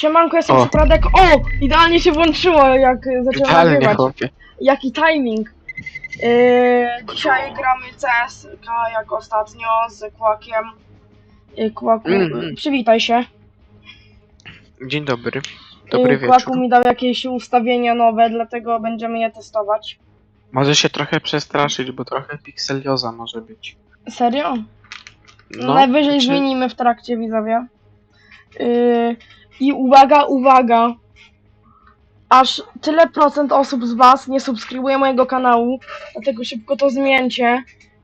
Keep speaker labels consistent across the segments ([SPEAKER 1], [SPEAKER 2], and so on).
[SPEAKER 1] Siemanko, jestem
[SPEAKER 2] O.
[SPEAKER 1] O! Idealnie się włączyło, jak y, zacząłem nagrywać.
[SPEAKER 2] chłopie.
[SPEAKER 1] Jaki timing. Yy, dzisiaj gramy CSK jak ostatnio z Kłakiem. Yy, Kłaku,
[SPEAKER 2] Mhm.
[SPEAKER 1] przywitaj się.
[SPEAKER 2] Dzień dobry. Dobry
[SPEAKER 1] Yy, Kłaku
[SPEAKER 2] wieczór.
[SPEAKER 1] mi dał jakieś ustawienia nowe, dlatego będziemy je testować.
[SPEAKER 2] Może się trochę przestraszyć, bo trochę pikselioza może być.
[SPEAKER 1] Serio?
[SPEAKER 2] No,
[SPEAKER 1] Najwyżej
[SPEAKER 2] czy-
[SPEAKER 1] zmienimy w trakcie widzowie. Yy, I uwaga, uwaga. Aż tyle procent osób z Was nie subskrybuje mojego kanału, dlatego szybko to zmieńcie.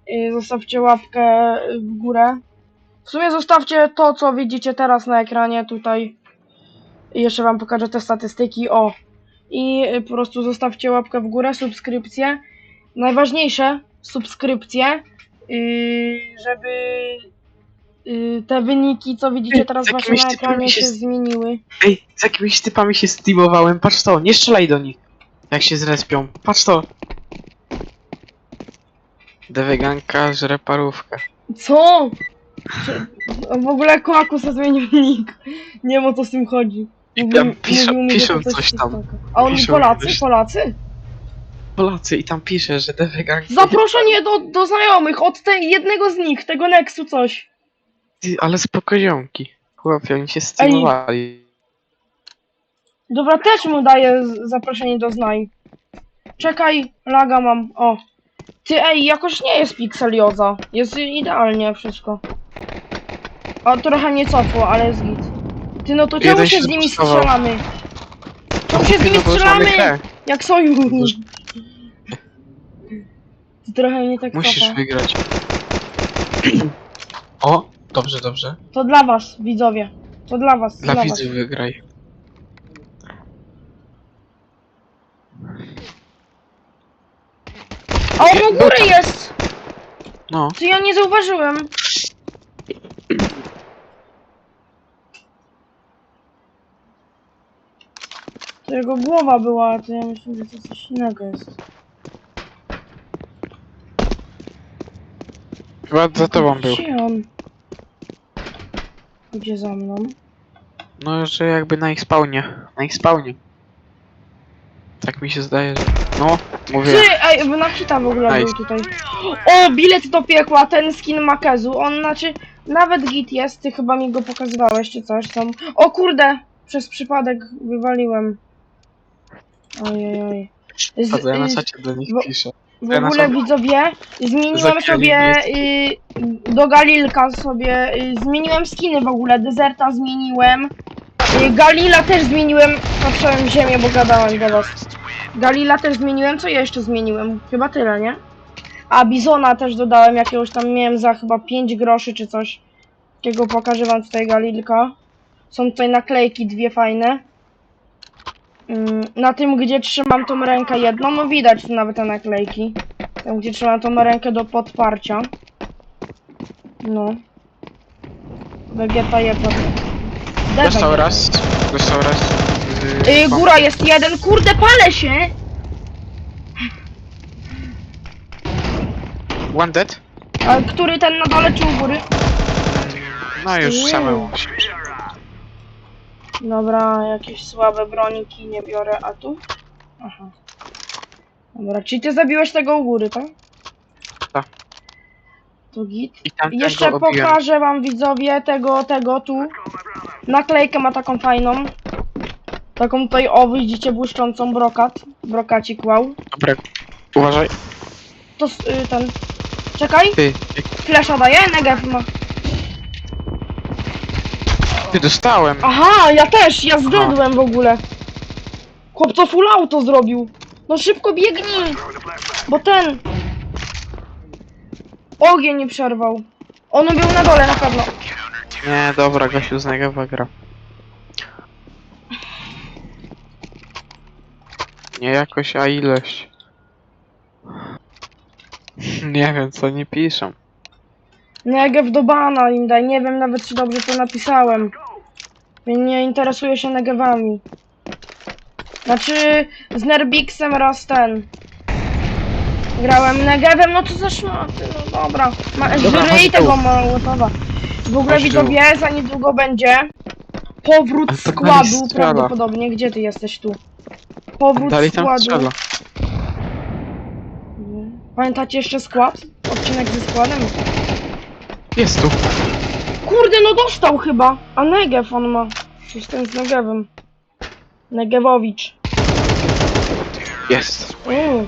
[SPEAKER 1] Yy, zostawcie łapkę w górę. W sumie zostawcie to, co widzicie teraz na ekranie tutaj. Jeszcze Wam pokażę te statystyki. O. I yy, po prostu zostawcie łapkę w górę, subskrypcję. Najważniejsze, subskrypcje, yy, żeby yy, te wyniki, co widzicie
[SPEAKER 2] Ej,
[SPEAKER 1] teraz
[SPEAKER 2] z
[SPEAKER 1] właśnie na
[SPEAKER 2] typami
[SPEAKER 1] ekranie,
[SPEAKER 2] się
[SPEAKER 1] się
[SPEAKER 2] z-
[SPEAKER 1] zmieniły.
[SPEAKER 2] Ej, z jakimiś typami się steamowałem. Patrz to, nie strzelaj do nich. Jak się zrespią. Patrz to. Deweganka żre parówkę.
[SPEAKER 1] Co? Czy, w ogóle Koaku sobie zmienił nick. Nie wiem o co z tym chodzi.
[SPEAKER 2] I
[SPEAKER 1] Mówił-
[SPEAKER 2] tam piszą-
[SPEAKER 1] mówił mi, że
[SPEAKER 2] piszą coś tam.
[SPEAKER 1] TikToka. A oni
[SPEAKER 2] Piszą,
[SPEAKER 1] Polacy?
[SPEAKER 2] wiesz-
[SPEAKER 1] Polacy?
[SPEAKER 2] Polacy i tam pisze, że Deweganka...
[SPEAKER 1] Zaproszenie do, do znajomych od tej, jednego z nich, tego Nexu coś.
[SPEAKER 2] Ale spokoziomki. Chłopie, oni się steamowali.
[SPEAKER 1] Dobra, też mu daję z- zaproszenie do znaj. Czekaj, laga mam. O. Ty, ej, jakoś nie jest pikselioza. Jest idealnie wszystko. A trochę mnie cofło, ale jest git. Ty, no to czemu
[SPEAKER 2] Jeden
[SPEAKER 1] się
[SPEAKER 2] się
[SPEAKER 1] z nimi strzelamy? Czemu się z nimi strzelamy? Jak sojusz. Ty trochę mnie tak
[SPEAKER 2] Musisz
[SPEAKER 1] cofa.
[SPEAKER 2] wygrać. O, dobrze, dobrze.
[SPEAKER 1] To dla was, widzowie. To dla was,
[SPEAKER 2] Dla
[SPEAKER 1] dla,
[SPEAKER 2] widzów wygraj.
[SPEAKER 1] A on u góry jest!
[SPEAKER 2] No,
[SPEAKER 1] Ty, ja nie zauważyłem. To jego głowa była, a to ja myślę, że to coś innego jest.
[SPEAKER 2] chyba za tobą był.
[SPEAKER 1] Gdzie on? Gdzie za mną?
[SPEAKER 2] No, że jakby na ich spawnie. Na ich spawnie. Tak mi się zdaje, że... No, mówię.
[SPEAKER 1] Ty, ej, na hita w ogóle był
[SPEAKER 2] Nice.
[SPEAKER 1] tutaj. O, bilet do piekła, ten skin Makezu. On znaczy, nawet git jest, ty chyba mi go pokazywałeś czy coś tam. O kurde, przez przypadek wywaliłem. Ojej, oj. Z,
[SPEAKER 2] A to ja na
[SPEAKER 1] y,
[SPEAKER 2] czacie do nich
[SPEAKER 1] bo-
[SPEAKER 2] piszę.
[SPEAKER 1] W
[SPEAKER 2] Ja na
[SPEAKER 1] ogóle
[SPEAKER 2] sobie-
[SPEAKER 1] widzowie, zmieniłem sobie y, do Galilka sobie, y, zmieniłem skiny w ogóle, Deserta zmieniłem, y, Galila też zmieniłem, patrzyłem ziemię, bo gadałem do was. Galila też zmieniłem, co jeszcze zmieniłem? Chyba tyle, nie? A Bizona też dodałem jakiegoś tam, miałem za chyba 5 groszy czy coś. Takiego pokażę wam tutaj Galilka. Są tutaj naklejki dwie fajne. Mm, Na tym, gdzie trzymam tą rękę jedną, no widać tu nawet te naklejki. Tam, gdzie trzymam tą rękę do podparcia. No. Vegeta je pod...
[SPEAKER 2] Dostał raz. Dostał raz.
[SPEAKER 1] Y, góra jest jeden, kurde, palę się!
[SPEAKER 2] One dead?
[SPEAKER 1] A który ten na dole czy u góry?
[SPEAKER 2] No już samemu.
[SPEAKER 1] Dobra, jakieś słabe broniki nie biorę, a tu? Aha. Dobra, czyli ty zabiłeś tego u góry, tak?
[SPEAKER 2] Tak.
[SPEAKER 1] To git.
[SPEAKER 2] I tam
[SPEAKER 1] Jeszcze pokażę wam widzowie tego, tego tu. Naklejkę ma taką fajną. Taką tutaj, o widzicie, błyszczącą brokat. Brokacik, wow.
[SPEAKER 2] Dobra, uważaj.
[SPEAKER 1] To s- y, ten... Czekaj,
[SPEAKER 2] Ty,
[SPEAKER 1] flesza daję, negev ma.
[SPEAKER 2] Ty dostałem.
[SPEAKER 1] Aha, ja też, ja zdedłem w ogóle. Chłopco full auto zrobił. No szybko biegnij. Bo ten... Ogień nie przerwał. On był na dole na pewno.
[SPEAKER 2] Nie, dobra, Gasiu z Negewa gra. Nie jakoś, a ilość. Nie wiem, co nie piszą.
[SPEAKER 1] Negev do bana im daj. Nie wiem nawet czy dobrze to napisałem. Nie interesuję się negewami. Znaczy z Nerbixem raz ten. Grałem negewem, no to za szmaty, no dobra. Ma,
[SPEAKER 2] Dobra, tu.
[SPEAKER 1] tego Mołotowa. W ogóle widzowie, za niedługo będzie powrót składu prawdopodobnie. Gdzie ty jesteś tu? Powrót
[SPEAKER 2] Dalej
[SPEAKER 1] składu.
[SPEAKER 2] strzela.
[SPEAKER 1] Pamiętacie jeszcze skład? Odcinek ze składem?
[SPEAKER 2] Jest tu.
[SPEAKER 1] Kurde, no dostał chyba! A Negev on ma. Coś ten z Negevem. Negewowicz.
[SPEAKER 2] Jest.
[SPEAKER 1] Mm.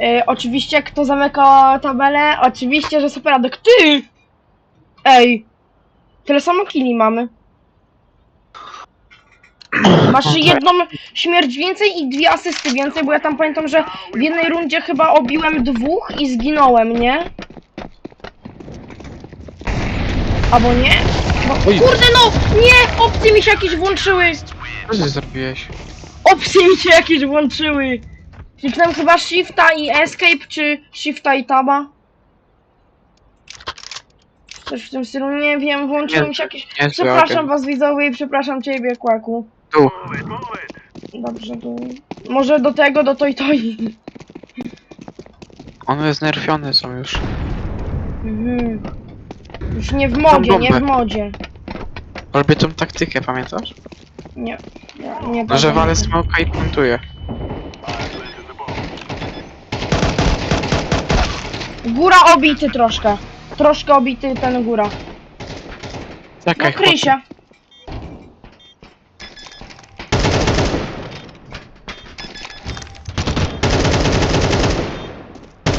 [SPEAKER 1] E, oczywiście, kto zamyka tabelę? Oczywiście, że Superadek. Ty! Ej! Tyle samo kili mamy. Masz jedną śmierć więcej i dwie asysty więcej, bo ja tam pamiętam, że w jednej rundzie chyba obiłem dwóch i zginąłem, nie? Albo nie? Bo,
[SPEAKER 2] Oj.
[SPEAKER 1] kurde no! Nie! Opcje mi się jakieś włączyły!
[SPEAKER 2] Co ty zrobiłeś?
[SPEAKER 1] Opcje mi się jakieś włączyły! Kliknąłem chyba Shifta i Escape, czy Shifta i Taba? Coś w tym stylu, nie wiem, włączyły
[SPEAKER 2] Nie,
[SPEAKER 1] mi się jakieś...
[SPEAKER 2] niezły
[SPEAKER 1] Przepraszam was widzowie i przepraszam ciebie, Kłaku.
[SPEAKER 2] Tu.
[SPEAKER 1] Dobrze, to... Może do tego, do Toy Toy.
[SPEAKER 2] One znerfione są już.
[SPEAKER 1] Mhm. Już nie w modzie, nie w
[SPEAKER 2] bombę.
[SPEAKER 1] modzie.
[SPEAKER 2] Robię tą taktykę, pamiętasz?
[SPEAKER 1] Nie, nie, nie
[SPEAKER 2] że walę smoka i puntuję.
[SPEAKER 1] Góra obity troszkę. Troszkę obity ten góra. No
[SPEAKER 2] Czekaj,
[SPEAKER 1] kryj się.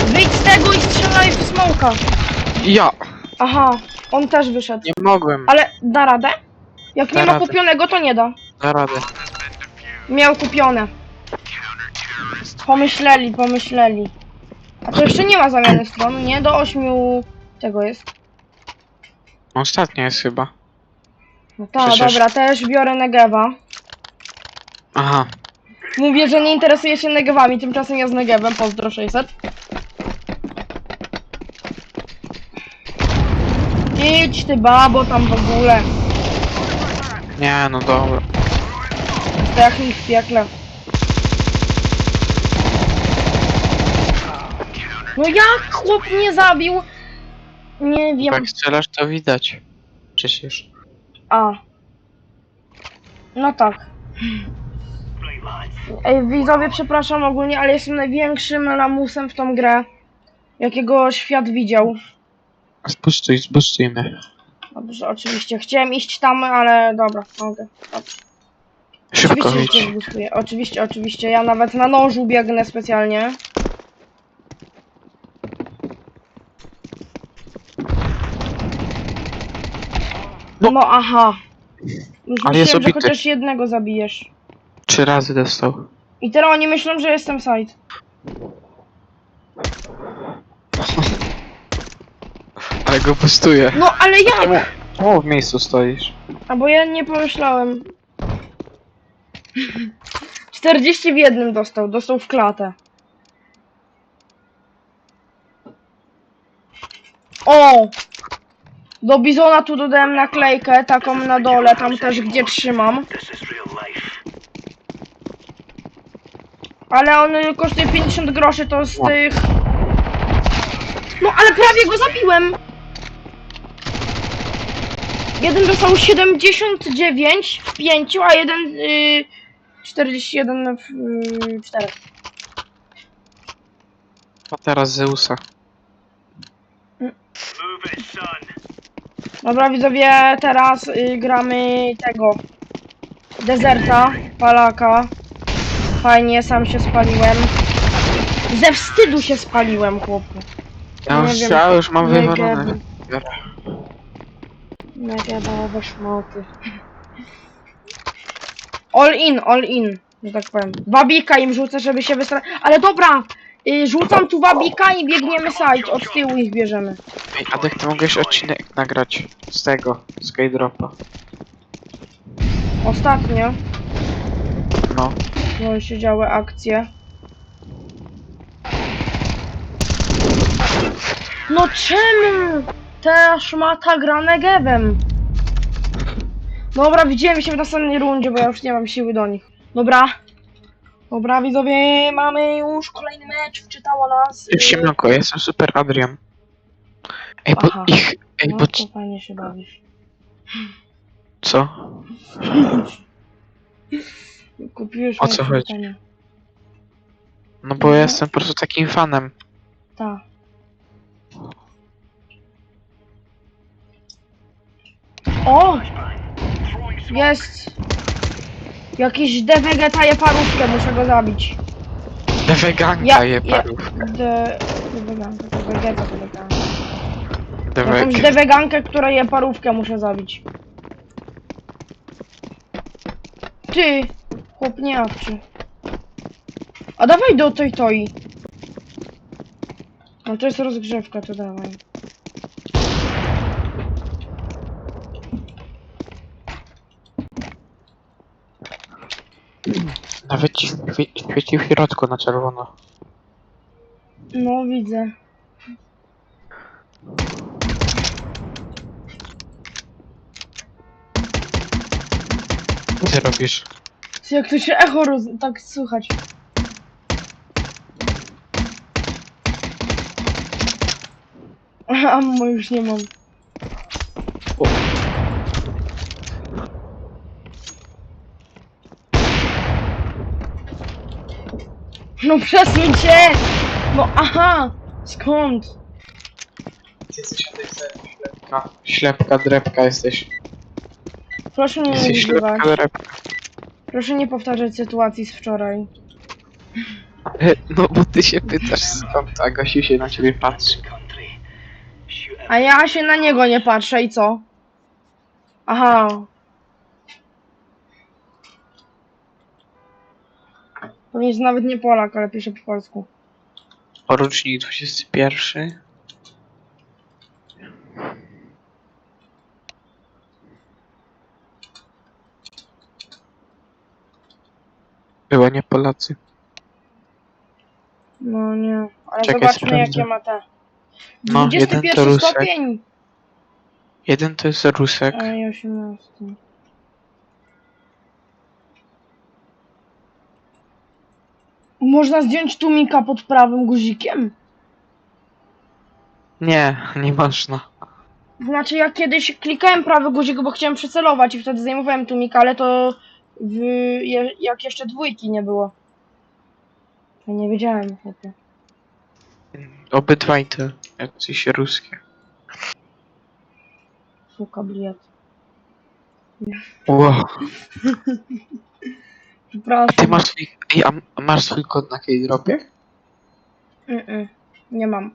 [SPEAKER 1] Wyjdź z tego i strzelaj w smoka.
[SPEAKER 2] Ja!
[SPEAKER 1] Aha, on też wyszedł.
[SPEAKER 2] Nie mogłem.
[SPEAKER 1] Ale da radę? Jak nie
[SPEAKER 2] Da
[SPEAKER 1] ma
[SPEAKER 2] radę.
[SPEAKER 1] kupionego, to nie da.
[SPEAKER 2] Da radę.
[SPEAKER 1] Miał kupione. Pomyśleli, pomyśleli. A to jeszcze nie ma zamiany stron, nie? Do ośmiu tego jest.
[SPEAKER 2] Ostatnia jest chyba.
[SPEAKER 1] No tak,
[SPEAKER 2] Przecież-
[SPEAKER 1] dobra, też biorę Negewa.
[SPEAKER 2] Aha.
[SPEAKER 1] Mówię, że nie interesuje się Negewami, tymczasem ja z Negewem, pozdro 600. Idź ty babo tam w ogóle.
[SPEAKER 2] Nie, no dobra.
[SPEAKER 1] Mi w piekle. No jak chłop mnie zabił? Nie wiem.
[SPEAKER 2] Jak strzelasz, to widać. Przecież.
[SPEAKER 1] A. No tak. Ej, widzowie, przepraszam ogólnie, ale jestem największym lamusem w tą grę, jakiego świat widział.
[SPEAKER 2] Spuszczuj, spuszczujmy.
[SPEAKER 1] Dobrze, oczywiście. Chciałem iść tam, ale dobra, mogę. Dobrze.
[SPEAKER 2] Szybko
[SPEAKER 1] Oczywiście,
[SPEAKER 2] idź.
[SPEAKER 1] zbustuję. Oczywiście, oczywiście. Ja nawet na nożu biegnę specjalnie.
[SPEAKER 2] No.
[SPEAKER 1] No aha. Już
[SPEAKER 2] Ale jest
[SPEAKER 1] myślałem, że
[SPEAKER 2] obity.
[SPEAKER 1] chociaż jednego zabijesz.
[SPEAKER 2] Trzy razy dostał.
[SPEAKER 1] I teraz oni myślą, że jestem side.
[SPEAKER 2] Ale go.
[SPEAKER 1] No ale jak?
[SPEAKER 2] Czemu w miejscu stoisz?
[SPEAKER 1] A bo ja nie pomyślałem. 40 w jednym dostał, dostał w klatę. O! Do bizona tu dodałem naklejkę, taką na dole, tam też gdzie trzymam. Ale on kosztuje 50 groszy, to z
[SPEAKER 2] Ła.
[SPEAKER 1] tych... No ale prawie go zabiłem! Jeden dostał 79 w 5, a jeden y, 41 w y, 4.
[SPEAKER 2] A teraz Zeusa.
[SPEAKER 1] Dobra widzowie, teraz y, gramy tego Dezerta, Palaka. Fajnie, sam się spaliłem. Ze wstydu się spaliłem, chłopu.
[SPEAKER 2] Ja już, ja już mam wywalone.
[SPEAKER 1] Negedowe szmoty. All in, all in, że tak powiem. Wabika im rzucę, żeby się wystra... Ale dobra! Y, rzucam tu wabika i biegniemy side. Od tyłu ich bierzemy.
[SPEAKER 2] Ej, Adek, ty mogłeś odcinek nagrać z tego, z Skydropa.
[SPEAKER 1] Ostatnio,
[SPEAKER 2] No.
[SPEAKER 1] no się działy akcje. No czemu ta szmata gra Negevem? Dobra, widzimy się w następnej rundzie, bo ja już nie mam siły do nich. Dobra. Dobra, widzowie, mamy już kolejny mecz, wczytało nas.
[SPEAKER 2] Już siemanko, ja jestem super Adrian. Ej, bo
[SPEAKER 1] Aha.
[SPEAKER 2] ich, ej,
[SPEAKER 1] No
[SPEAKER 2] bo
[SPEAKER 1] to fajnie się bawisz.
[SPEAKER 2] Co?
[SPEAKER 1] Kupiłeś
[SPEAKER 2] O
[SPEAKER 1] moje
[SPEAKER 2] co chodzi?
[SPEAKER 1] przywitanie.
[SPEAKER 2] No bo ja jestem po prostu takim fanem.
[SPEAKER 1] Tak. O! Jest! Jakiś dewegeta je parówkę, muszę go zabić.
[SPEAKER 2] De weganka
[SPEAKER 1] Ja-
[SPEAKER 2] je parówkę.
[SPEAKER 1] De... Deweganka, dewegeta, deweganka.
[SPEAKER 2] De
[SPEAKER 1] Jakąś dewegankę, która je parówkę muszę zabić. Ty! Chłop nieawczy. A dawaj do tej toi. No to jest rozgrzewka, to dawaj.
[SPEAKER 2] Nawet świe- świeci w środku na czerwono.
[SPEAKER 1] No widzę.
[SPEAKER 2] Co ty robisz?
[SPEAKER 1] Czy Jak to się echo roz... tak słychać. Ammo już nie mam. No przesuń się! No aha! Skąd?
[SPEAKER 2] Ślepka. Ślepka, drepka jesteś.
[SPEAKER 1] Proszę mnie nie
[SPEAKER 2] Jesteś
[SPEAKER 1] wyzywać.
[SPEAKER 2] ślepka, drepka.
[SPEAKER 1] Proszę nie powtarzać sytuacji z wczoraj.
[SPEAKER 2] No bo ty się pytasz skąd, a Gosiu się na ciebie patrzy.
[SPEAKER 1] A ja się na niego nie patrzę i co? Aha. To jest nawet nie Polak, ale pisze po polsku.
[SPEAKER 2] Rocznik 21. Chyba nie Polacy.
[SPEAKER 1] No nie. Ale
[SPEAKER 2] Czekaj,
[SPEAKER 1] zobaczmy
[SPEAKER 2] sprawdzę.
[SPEAKER 1] jakie ma te.
[SPEAKER 2] No, jeden to
[SPEAKER 1] 21
[SPEAKER 2] Rusek.
[SPEAKER 1] stopień.
[SPEAKER 2] Jeden to jest Rusek.
[SPEAKER 1] A i 18. Można zdjąć tłumika pod prawym guzikiem?
[SPEAKER 2] Nie, nie można.
[SPEAKER 1] Znaczy ja kiedyś klikałem prawy guzik, bo chciałem przycelować i wtedy zdejmowałem tłumika, ale to w, je, jak jeszcze dwójki nie było. Ja nie wiedziałem chłopie.
[SPEAKER 2] Obydwaj to jacyś ruskie.
[SPEAKER 1] Suka bliet.
[SPEAKER 2] Wow.
[SPEAKER 1] Przepraszam.
[SPEAKER 2] Ty masz swój, ej, a a masz swój kod na K-Dropie?
[SPEAKER 1] Mm-mm. Nie mam.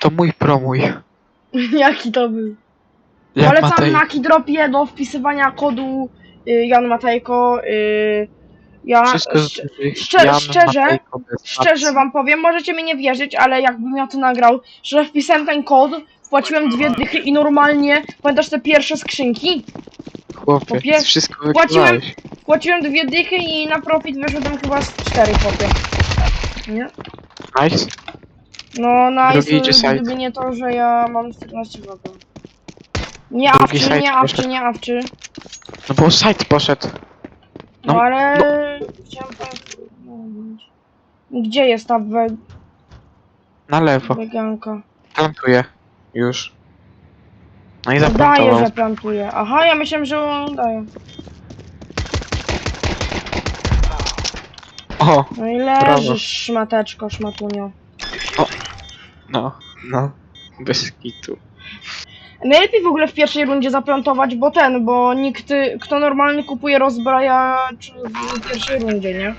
[SPEAKER 2] To mój promuj.
[SPEAKER 1] Jaki to był?
[SPEAKER 2] Jak
[SPEAKER 1] Polecam
[SPEAKER 2] Matej.
[SPEAKER 1] na Kidropie do wpisywania kodu y, Jan Matejko. Y, ja
[SPEAKER 2] Wszystko z
[SPEAKER 1] szcz-
[SPEAKER 2] dużych. Jan,
[SPEAKER 1] szczerze-
[SPEAKER 2] Matejko, bez
[SPEAKER 1] szczerze wam powiem, możecie mi nie wierzyć, ale jakbym ja to nagrał, że wpisałem ten kod, wpłaciłem dwie dychy i normalnie, pamiętasz te pierwsze skrzynki?
[SPEAKER 2] Chłopie,
[SPEAKER 1] Popie-
[SPEAKER 2] wszystko
[SPEAKER 1] płaciłem-. Wpłaciłem dwie dychy i na profit wyszło tam chyba z cztery chłopie. Nie?
[SPEAKER 2] Nice.
[SPEAKER 1] No
[SPEAKER 2] Drugi idzie
[SPEAKER 1] nice,
[SPEAKER 2] side.
[SPEAKER 1] gdyby nie to, że ja mam 14 zł. Nie
[SPEAKER 2] Drugi
[SPEAKER 1] awczy,
[SPEAKER 2] side
[SPEAKER 1] nie awczy,
[SPEAKER 2] poszedł.
[SPEAKER 1] nie awczy.
[SPEAKER 2] No bo site poszedł.
[SPEAKER 1] No,
[SPEAKER 2] No,
[SPEAKER 1] ale chciałem mówić. Gdzie jest ta we
[SPEAKER 2] Na lewo.
[SPEAKER 1] weganka?
[SPEAKER 2] Plantuje. Już. No i
[SPEAKER 1] Daje,
[SPEAKER 2] zaplantował.
[SPEAKER 1] że plantuje. Aha, ja myślałem, że on daje.
[SPEAKER 2] O,
[SPEAKER 1] No i
[SPEAKER 2] Brawo.
[SPEAKER 1] leżysz, szmateczko, szmatunio.
[SPEAKER 2] no, no. Bez kitu.
[SPEAKER 1] Najlepiej w ogóle w pierwszej rundzie zaplantować, bo ten, bo nikt, kto normalnie kupuje rozbrajacz w pierwszej rundzie, nie?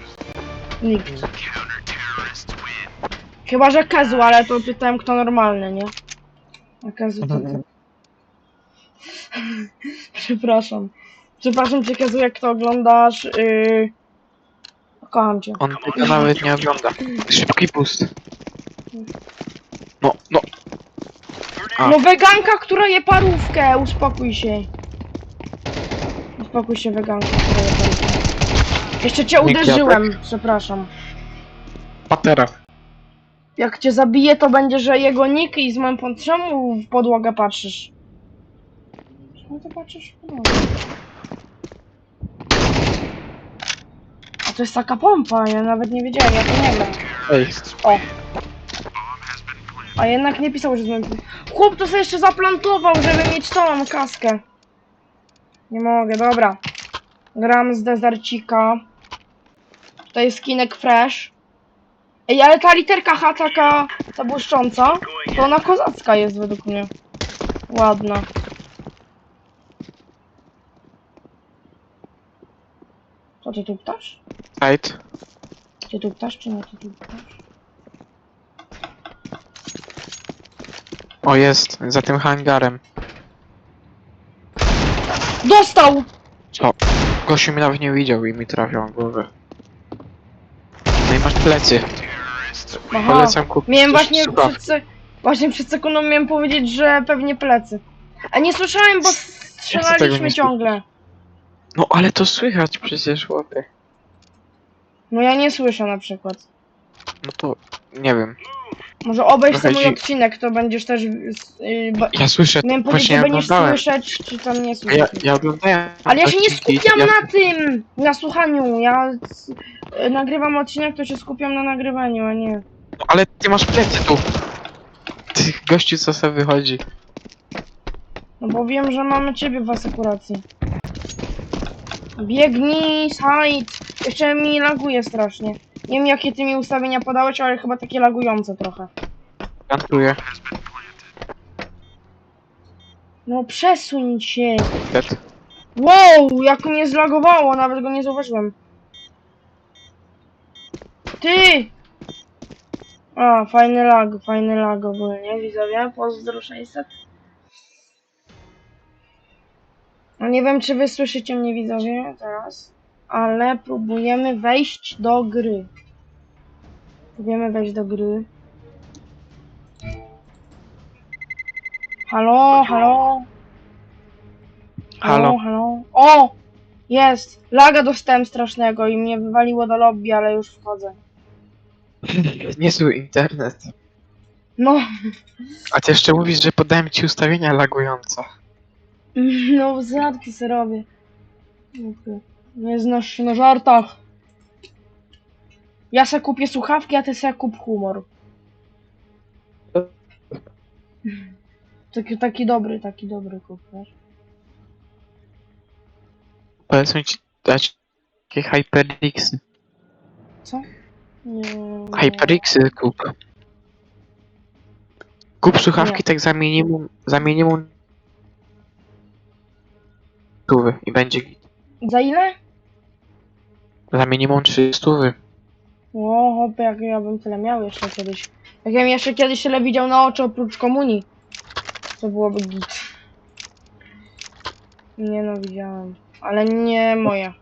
[SPEAKER 1] Nikt. Chyba, że Kezu, ale to pytałem kto normalny, nie? A Kezu to. Przepraszam. Przepraszam cię Kezu, jak to oglądasz. Yy... Kocham cię.
[SPEAKER 2] On tego nawet nie ogląda. Szybki boost. No, no. A.
[SPEAKER 1] No weganka, która je parówkę, uspokój się. Uspokój się weganka, która je parówkę. Jeszcze cię uderzyłem, przepraszam.
[SPEAKER 2] Patera.
[SPEAKER 1] Jak cię zabiję, to będzie, że jego nick i z moim pon- Czemu w podłogę patrzysz? Czemu ty patrzysz w podłogę? A to jest taka pompa, ja nawet nie wiedziałem, ja to nie wiem.
[SPEAKER 2] Ej,
[SPEAKER 1] O. A jednak nie pisał, że z moim... Chłop to sobie jeszcze zaplantował, żeby mieć tą kaskę. Nie mogę, dobra. Gram z dezercika. Tutaj jest skinek fresh. Ej, ale ta literka H taka, ta błyszcząca, to ona kozacka jest według mnie. Ładna. Co ty tu ptasz?
[SPEAKER 2] Side.
[SPEAKER 1] Ty tu ptasz, czy nie ty tu ptasz?
[SPEAKER 2] O, jest. Za tym hangarem.
[SPEAKER 1] Dostał!
[SPEAKER 2] Co? Gościu mnie nawet nie widział i mi trafiał w głowę. No i masz plecy.
[SPEAKER 1] Aha.
[SPEAKER 2] Polecam kupić
[SPEAKER 1] Miałem
[SPEAKER 2] też
[SPEAKER 1] właśnie
[SPEAKER 2] słuchawki.
[SPEAKER 1] przed, se- właśnie przed sekundą miałem powiedzieć, że pewnie plecy. A nie słyszałem, bo
[SPEAKER 2] tego
[SPEAKER 1] strzelaliśmy ciągle.
[SPEAKER 2] No ale to słychać przecież, chłopie.
[SPEAKER 1] No ja nie słyszę na przykład.
[SPEAKER 2] No to... Nie wiem.
[SPEAKER 1] Może obejrz
[SPEAKER 2] Trochę
[SPEAKER 1] ten mój
[SPEAKER 2] dzi-
[SPEAKER 1] odcinek, to będziesz też... Yy, ba-
[SPEAKER 2] Ja słyszę,
[SPEAKER 1] miałem powiedzieć,
[SPEAKER 2] właśnie
[SPEAKER 1] że
[SPEAKER 2] ja
[SPEAKER 1] będziesz
[SPEAKER 2] oglądałem.
[SPEAKER 1] słyszeć, czy tam nie
[SPEAKER 2] Ja,
[SPEAKER 1] słyszeć.
[SPEAKER 2] ja oglądałem.
[SPEAKER 1] Ale ja się nie
[SPEAKER 2] odcinki,
[SPEAKER 1] skupiam
[SPEAKER 2] ja-
[SPEAKER 1] na tym! Na słuchaniu. Ja s- y, nagrywam odcinek, to się skupiam na nagrywaniu, a nie.
[SPEAKER 2] No, ale ty masz plecy tu. Ty gościu co sobie wychodzi.
[SPEAKER 1] No bo wiem, że mamy ciebie w asekuracji. Biegnij, side! Jeszcze mi laguje strasznie. Nie wiem jakie ty mi ustawienia podałeś, ale chyba takie lagujące trochę.
[SPEAKER 2] Plantuję.
[SPEAKER 1] No przesuń się!
[SPEAKER 2] Dead.
[SPEAKER 1] Wow, jak mnie zlagowało, nawet go nie zauważyłem. Ty! A, fajny lag, fajny lag ogólnie, widzowie, pozdro 600. No nie wiem, czy wy słyszycie mnie, widzowie, teraz, ale próbujemy wejść do gry. Próbujemy wejść do gry. Halo, halo?
[SPEAKER 2] Halo.
[SPEAKER 1] halo. O! Jest! Laga dostałem strasznego i mnie wywaliło do lobby, ale już wchodzę.
[SPEAKER 2] Niezły internet.
[SPEAKER 1] No,
[SPEAKER 2] A ty jeszcze mówisz, że podałem ci ustawienia lagujące.
[SPEAKER 1] no żarty se robię. Okej. Nie znasz się na żartach. Ja se kupię słuchawki, a ty se kup humor. Taki, taki dobry, taki dobry kup, wiesz?
[SPEAKER 2] Polecam ci dać takie HyperXy.
[SPEAKER 1] Co? Nie.
[SPEAKER 2] HyperXy kup. Kup słuchawki
[SPEAKER 1] Nie.
[SPEAKER 2] tak za minimum, za minimum stówy i będzie git.
[SPEAKER 1] Za ile?
[SPEAKER 2] Za minimum 3 stówy.
[SPEAKER 1] O, hopy, jak ja bym tyle miał jeszcze kiedyś. Jak ja bym jeszcze kiedyś tyle widział na oczy oprócz komunii, to byłoby git. Nie no, widziałem. Ale nie moja.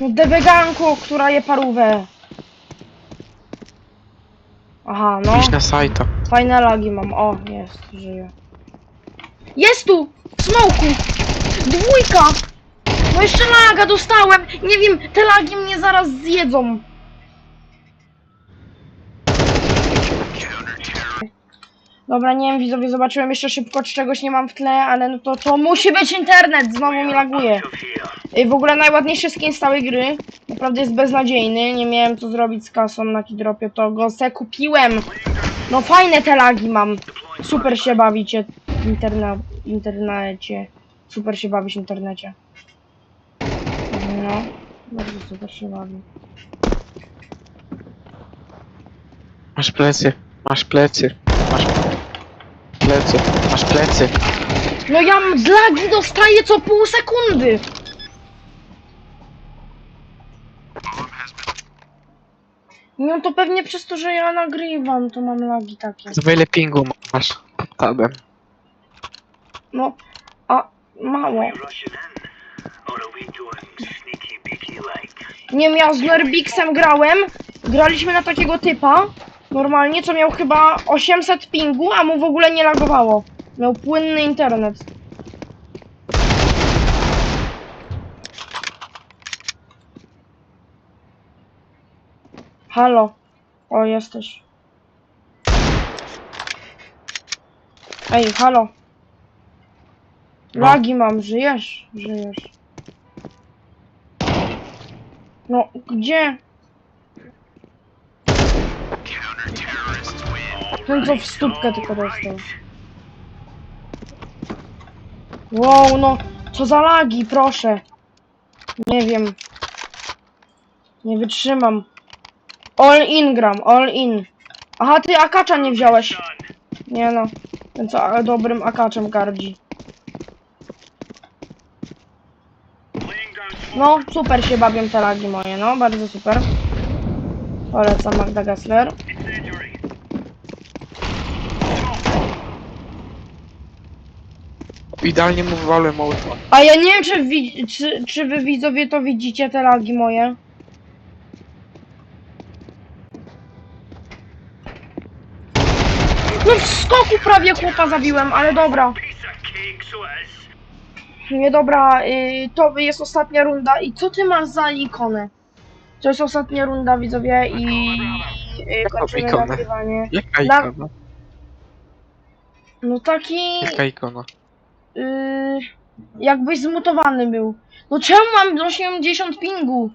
[SPEAKER 1] No deweganko, która je parówę. Aha, no.
[SPEAKER 2] Idź na sajta.
[SPEAKER 1] Fajne lagi mam. O, jest, żyje. Jest tu! W smoku! Dwójka! No jeszcze laga dostałem! Nie wiem, te lagi mnie zaraz zjedzą. Dobra, nie wiem, widzowie, zobaczyłem jeszcze szybko, czy czegoś nie mam w tle, ale no to, to musi być internet! Znowu mi laguje. Ej, W ogóle najładniejszy skin z całej gry. Naprawdę jest beznadziejny. Nie miałem co zrobić z kasą na kidropie, to go se kupiłem. No fajne te lagi mam. Super się bawicie interna internecie. Super się bawić w internecie. No, bardzo super się bawi.
[SPEAKER 2] Masz plecy. Masz plecy. Masz plecy. Masz plecy.
[SPEAKER 1] No ja z lagi dostaję co pół sekundy. No to pewnie przez to, że ja nagrywam, to mam lagi takie.
[SPEAKER 2] Z pingu masz pod tabem.
[SPEAKER 1] No, a mało. Nie wiem, ja z Nerbixem grałem. Graliśmy na takiego typa. Normalnie, co miał chyba 800 pingu, a mu w ogóle nie lagowało. Miał płynny internet. Halo. O, jesteś. Ej, halo.
[SPEAKER 2] No.
[SPEAKER 1] Lagi mam, żyjesz? Żyjesz. No, gdzie? Ten co w stópkę tylko dostał. Wow, no, co za lagi, proszę. Nie wiem. Nie wytrzymam. All in gram, all in. Aha, ty akacza nie wziąłeś. Nie no, ten co dobrym akaczem gardzi. No, super się bawią te lagi moje, no, bardzo super. Polecam Magda Gessler.
[SPEAKER 2] Idealnie mu walę mołotwa.
[SPEAKER 1] A ja nie wiem, czy, wi- czy, czy wy widzowie to widzicie, te lagi moje. No w skoku prawie chłopa zabiłem, ale dobra. Nie dobra, y, to jest ostatnia runda i co ty masz za ikonę? To jest ostatnia runda widzowie i y,
[SPEAKER 2] Jaką
[SPEAKER 1] kończymy
[SPEAKER 2] ikonę?
[SPEAKER 1] nagrywanie.
[SPEAKER 2] Jaka
[SPEAKER 1] Na-
[SPEAKER 2] ikona?
[SPEAKER 1] No taki
[SPEAKER 2] Jaka ikona?
[SPEAKER 1] y, jakbyś zmutowany był. No czemu mam 80 pingu?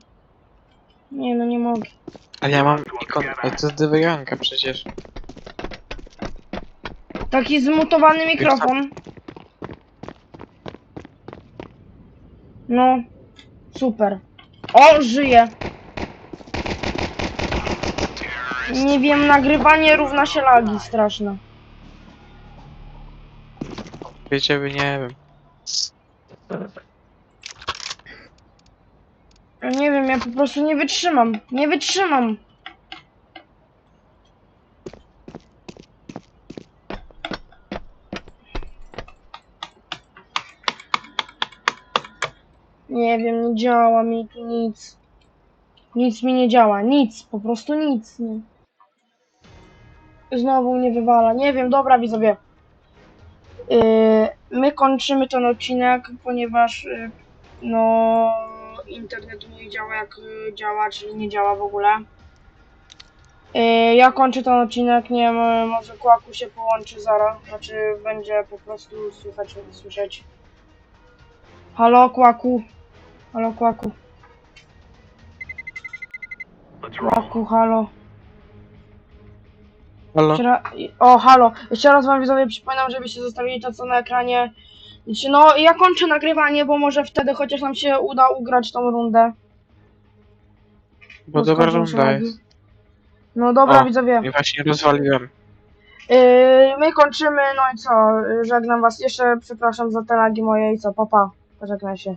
[SPEAKER 1] Nie no nie mogę.
[SPEAKER 2] Ale ja mam ikonę, ale to jest dywyjanka przecież.
[SPEAKER 1] Taki zmutowany mikrofon. No, super. O, żyje. Nie wiem, nagrywanie równa się lagi straszne.
[SPEAKER 2] Wiecie, by nie wiem.
[SPEAKER 1] Nie wiem, ja po prostu nie wytrzymam. Nie wytrzymam. Nie wiem, nie działa mi tu nic. Nic mi nie działa, nic, po prostu nic. Nie. Znowu mnie wywala. Nie wiem, dobra widzowie. Yy, my kończymy ten odcinek, ponieważ yy, no internet nie działa jak y, działa, czyli nie działa w ogóle. Y, Ja kończę ten odcinek, nie wiem, y, może Kłaku się połączy zaraz, znaczy będzie po prostu słychać, słyszeć. Halo Kłaku, halo Kłaku, Kłaku, halo.
[SPEAKER 2] Halo?
[SPEAKER 1] Jeszcze ra- O, halo. Jeszcze raz wam widzowie przypominam, żebyście zostawili to co na ekranie. Znaczy, No, ja kończę nagrywanie, bo może wtedy chociaż nam się uda ugrać tą rundę.
[SPEAKER 2] Bo dobra
[SPEAKER 1] skończą się
[SPEAKER 2] runda
[SPEAKER 1] lagi.
[SPEAKER 2] jest.
[SPEAKER 1] No dobra,
[SPEAKER 2] O.
[SPEAKER 1] widzowie.
[SPEAKER 2] I właśnie rozwaliłem.
[SPEAKER 1] Yy, my kończymy, no i co? Yy, Żegnam was jeszcze, przepraszam za te lagi moje i co, papa. Pożegnaj się.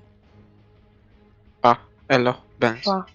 [SPEAKER 2] Pa. Elo. Benz.
[SPEAKER 1] Pa.